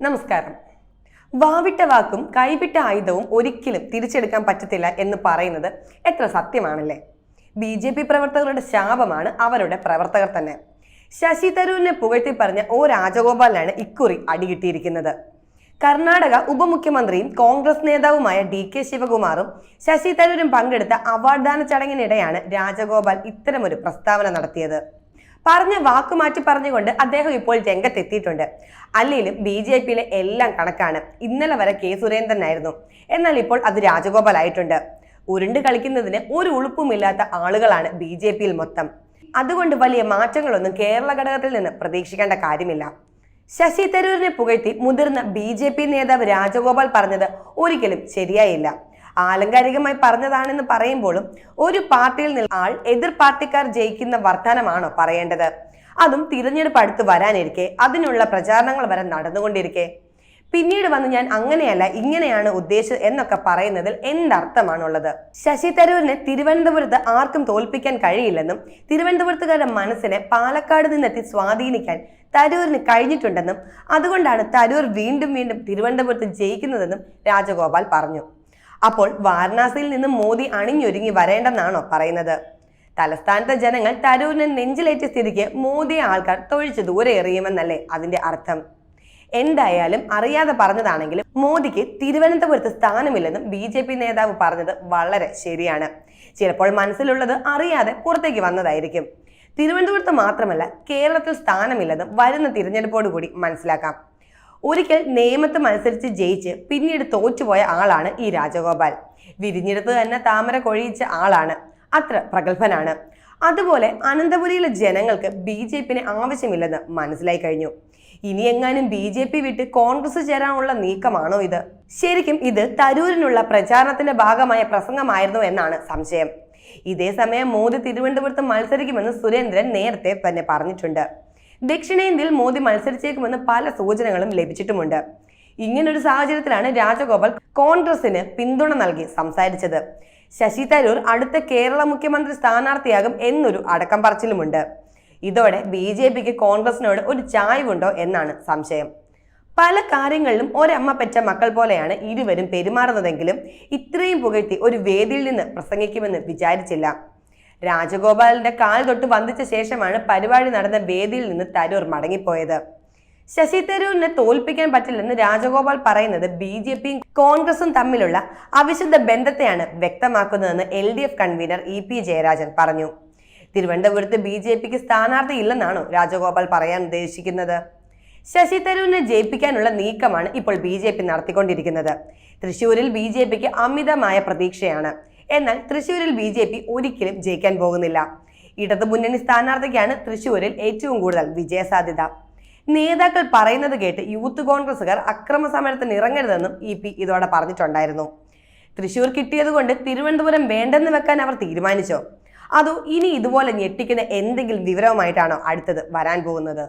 നമസ്കാരം. വാവിട്ട വാക്കും കൈവിട്ട ആയുധവും ഒരിക്കലും തിരിച്ചെടുക്കാൻ പറ്റത്തില്ല എന്ന് പറയുന്നത് എത്ര സത്യമാണല്ലേ? ബി ജെ പി പ്രവർത്തകരുടെ ശാപമാണ് അവരുടെ പ്രവർത്തകർ തന്നെ. ശശി തരൂരിനെ പുകഴ്ത്തി പറഞ്ഞ ഒ രാജഗോപാലിനാണ് ഇക്കുറി അടികിട്ടിയിരിക്കുന്നത്. കർണാടക ഉപമുഖ്യമന്ത്രിയും കോൺഗ്രസ് നേതാവുമായ ഡി കെ ശിവകുമാറും ശശി തരൂരും പങ്കെടുത്ത അവാർഡ് ദാന ചടങ്ങിനിടെയാണ് രാജഗോപാൽ ഇത്തരമൊരു പ്രസ്താവന നടത്തിയത്. പറഞ്ഞ വാക്ക് മാറ്റി പറഞ്ഞുകൊണ്ട് അദ്ദേഹം ഇപ്പോൾ രംഗത്തെത്തിയിട്ടുണ്ട്. അല്ലെങ്കിലും ബി ജെ പിയിലെ എല്ലാം കണക്കാണ്. ഇന്നലെ വരെ കെ സുരേന്ദ്രനായിരുന്നു. എന്നാൽ ഇപ്പോൾ അത് രാജഗോപാൽ ആയിട്ടുണ്ട് ഉരുണ്ട് കളിക്കുന്നതിന് ഒരു ഉളുപ്പുമില്ലാത്ത ആളുകളാണ് ബി ജെ പിയിൽ മൊത്തം. അതുകൊണ്ട് വലിയ മാറ്റങ്ങളൊന്നും കേരള ഘടകത്തിൽ നിന്ന് പ്രതീക്ഷിക്കേണ്ട കാര്യമില്ല. ശശി തരൂരിനെ പുകഴ്ത്തി മുതിർന്ന ബി നേതാവ് രാജഗോപാൽ പറഞ്ഞത് ഒരിക്കലും ശരിയായില്ല. ആലങ്കാരികമായി പറഞ്ഞതാണെന്ന് പറയുമ്പോഴും ഒരു പാർട്ടിയിൽ നിന്ന് ആൾ എതിർ പാർട്ടിക്കാർ ജയിക്കുന്ന വർത്തമാനമാണോ പറയേണ്ടത്? അതും തിരഞ്ഞെടുപ്പ് അടുത്ത് വരാനിരിക്കെ അതിനുള്ള പ്രചാരണങ്ങൾ വരെ നടന്നുകൊണ്ടിരിക്കെ. പിന്നീട് വന്ന് ഞാൻ അങ്ങനെയല്ല ഇങ്ങനെയാണ് ഉദ്ദേശിച്ചത് എന്നൊക്കെ പറയുന്നതിൽ എന്തർത്ഥമാണുള്ളത്? ശശി തരൂരിനെ തിരുവനന്തപുരത്ത് ആർക്കും തോൽപ്പിക്കാൻ കഴിയില്ലെന്നും തിരുവനന്തപുരത്തുകാരുടെ മനസ്സിനെ പാലക്കാട് നിന്നെത്തി സ്വാധീനിക്കാൻ തരൂരിന് കഴിഞ്ഞിട്ടുണ്ടെന്നും അതുകൊണ്ടാണ് തരൂർ വീണ്ടും വീണ്ടും തിരുവനന്തപുരത്ത് ജയിക്കുന്നതെന്നും രാജഗോപാൽ പറഞ്ഞു. അപ്പോൾ വാരണാസിയിൽ നിന്ന് മോദി അണിഞ്ഞൊരുങ്ങി വരേണ്ടെന്നാണോ പറയുന്നത്? തലസ്ഥാനത്തെ ജനങ്ങൾ തരൂരിനെ നെഞ്ചിലേറ്റ സ്ഥിതിക്ക് മോദിയെ ആൾക്കാർ തൊഴിച്ച് ദൂരെ എറിയുമെന്നല്ലേ അതിന്റെ അർത്ഥം. എന്തായാലും അറിയാതെ പറഞ്ഞതാണെങ്കിലും മോദിക്ക് തിരുവനന്തപുരത്ത് സ്ഥാനമില്ലെന്നും ബി ജെ പി നേതാവ് പറഞ്ഞത് വളരെ ശരിയാണ്. ചിലപ്പോൾ മനസ്സിലുള്ളത് അറിയാതെ പുറത്തേക്ക് വന്നതായിരിക്കും. തിരുവനന്തപുരത്ത് മാത്രമല്ല കേരളത്തിൽ സ്ഥാനമില്ലെന്നും വരുന്ന തിരഞ്ഞെടുപ്പോടുകൂടി മനസ്സിലാക്കാം. ഒരിക്കൽ നേമത്ത് മത്സരിച്ച് ജയിച്ച് പിന്നീട് തോറ്റുപോയ ആളാണ് ഈ രാജഗോപാൽ. വിരിഞ്ഞെടുത്ത് തന്നെ താമര കൊഴിയിച്ച ആളാണ്. അത്ര പ്രഗത്ഭനാണ്. അതുപോലെ അനന്തപുരിയിലെ ജനങ്ങൾക്ക് ബി ജെ പിന് ആവശ്യമില്ലെന്ന് മനസ്സിലായി കഴിഞ്ഞു. ഇനി എങ്ങാനും ബി ജെ പി വിട്ട് കോൺഗ്രസ് ചേരാനുള്ള നീക്കമാണോ ഇത്? ശരിക്കും ഇത് തരൂരിനുള്ള പ്രചാരണത്തിന്റെ ഭാഗമായ പ്രസംഗമായിരുന്നു എന്നാണ് സംശയം. ഇതേ സമയം മോദി തിരുവനന്തപുരത്ത് മത്സരിക്കുമെന്ന് സുരേന്ദ്രൻ നേരത്തെ തന്നെ പറഞ്ഞിട്ടുണ്ട്. ദക്ഷിണേന്ത്യയിൽ മോദി മത്സരിച്ചേക്കുമെന്ന് പല സൂചനകളും ലഭിച്ചിട്ടുമുണ്ട്. ഇങ്ങനൊരു സാഹചര്യത്തിലാണ് രാജഗോപാൽ കോൺഗ്രസിന് പിന്തുണ നൽകി സംസാരിച്ചത്. ശശി തരൂർ അടുത്ത കേരള മുഖ്യമന്ത്രി സ്ഥാനാർത്ഥിയാകും എന്നൊരു അടക്കം പറച്ചിലുമുണ്ട്. ഇതോടെ ബി ജെ പിക്ക് കോൺഗ്രസിനോട് ഒരു ചായ്വുണ്ടോ എന്നാണ് സംശയം. പല കാര്യങ്ങളിലും ഒരമ്മ പെറ്റ മക്കൾ പോലെയാണ് ഇരുവരും പെരുമാറുന്നതെങ്കിലും ഇത്രയും പുകഴ്ത്തി ഒരു വേദിയിൽ നിന്ന് പ്രസംഗിക്കുമെന്ന് വിചാരിച്ചില്ല. രാജഗോപാലിന്റെ കാൽ തൊട്ട് വന്ദിച്ച ശേഷമാണ് പരിപാടി നടന്ന വേദിയിൽ നിന്ന് തരൂർ മടങ്ങിപ്പോയത്. ശശി തരൂരിനെ തോൽപ്പിക്കാൻ പറ്റില്ലെന്ന് രാജഗോപാൽ പറയുന്നത് ബി ജെ പിയും കോൺഗ്രസും തമ്മിലുള്ള അവിശുദ്ധ ബന്ധത്തെയാണ് വ്യക്തമാക്കുന്നതെന്ന് L D F convener E P Jayarajan പറഞ്ഞു. തിരുവനന്തപുരത്ത് ബി ജെ പിക്ക് സ്ഥാനാർത്ഥി ഇല്ലെന്നാണോ രാജഗോപാൽ പറയാൻ ഉദ്ദേശിക്കുന്നത്? ശശി തരൂരിനെ ജയിപ്പിക്കാനുള്ള നീക്കമാണ് ഇപ്പോൾ ബി ജെ പി നടത്തിക്കൊണ്ടിരിക്കുന്നത്. തൃശൂരിൽ ബി ജെ പിക്ക് അമിതമായ പ്രതീക്ഷയാണ്. എന്നാൽ തൃശൂരിൽ ബി ജെ പി ഒരിക്കലും ജയിക്കാൻ പോകുന്നില്ല. ഇടതു മുന്നണി സ്ഥാനാർത്ഥിക്കാണ് തൃശൂരിൽ ഏറ്റവും കൂടുതൽ വിജയസാധ്യത. നേതാക്കൾ പറയുന്നത് കേട്ട് യൂത്ത് കോൺഗ്രസുകാർ അക്രമ സമരത്തിന് ഇറങ്ങരുതെന്നും ഇ പി ഇതോടെ പറഞ്ഞിട്ടുണ്ടായിരുന്നു. തൃശൂർ കിട്ടിയതുകൊണ്ട് തിരുവനന്തപുരം വേണ്ടെന്ന് വെക്കാൻ അവർ തീരുമാനിച്ചോ. അതോ ഇനി ഇതുപോലെ ഞെട്ടിക്കുന്ന എന്തെങ്കിലും വിവരവുമായിട്ടാണോ അടുത്തത് വരാൻ പോകുന്നത്?